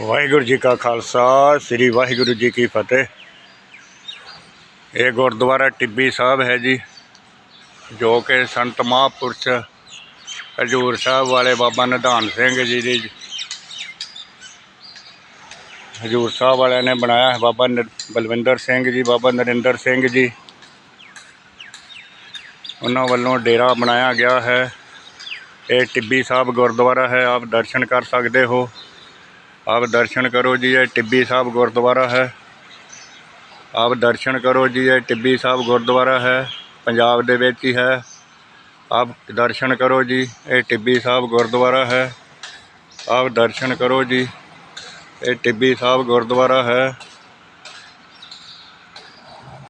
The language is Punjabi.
ਵਾਹਿਗੁਰੂ ਜੀ ਕਾ ਖਾਲਸਾ, ਸ੍ਰੀ ਵਾਹਿਗੁਰੂ ਜੀ ਕੀ ਫਤਿਹ। ਇਹ ਗੁਰਦੁਆਰਾ ਟਿੱਬੀ ਸਾਹਿਬ ਹੈ ਜੀ, ਜੋ ਕਿ ਸੰਤ ਮਹਾਂਪੁਰਸ਼ ਹਜੂਰ ਸਾਹਿਬ ਵਾਲੇ ਬਾਬਾ ਨਿਧਾਨ ਸਿੰਘ ਜੀ ਦੀ ਹਜੂਰ ਸਾਹਿਬ ਵਾਲਿਆਂ ਨੇ ਬਣਾਇਆ ਹੈ, ਬਾਬਾ ਨ- ਬਲਵਿੰਦਰ ਸਿੰਘ ਜੀ, ਬਾਬਾ ਨਰਿੰਦਰ ਸਿੰਘ ਜੀ। ਉਹਨਾਂ ਵੱਲੋਂ ਡੇਰਾ ਬਣਾਇਆ ਗਿਆ ਹੈ। ਇਹ ਟਿੱਬੀ ਸਾਹਿਬ ਗੁਰਦੁਆਰਾ ਹੈ, ਆਪ ਦਰਸ਼ਨ ਕਰ ਸਕਦੇ ਹੋ। ਆਪ ਦਰਸ਼ਨ ਕਰੋ ਜੀ, ਇਹ ਟਿੱਬੀ ਸਾਹਿਬ ਗੁਰਦੁਆਰਾ ਹੈ। ਆਪ ਦਰਸ਼ਨ ਕਰੋ ਜੀ, ਇਹ ਟਿੱਬੀ ਸਾਹਿਬ ਗੁਰਦੁਆਰਾ ਹੈ, ਪੰਜਾਬ ਦੇ ਵਿੱਚ ਹੀ ਹੈ। ਆਪ ਦਰਸ਼ਨ ਕਰੋ ਜੀ, ਇਹ ਟਿੱਬੀ ਸਾਹਿਬ ਗੁਰਦੁਆਰਾ ਹੈ। ਆਪ ਦਰਸ਼ਨ ਕਰੋ ਜੀ, ਇਹ ਟਿੱਬੀ ਸਾਹਿਬ ਗੁਰਦੁਆਰਾ ਹੈ।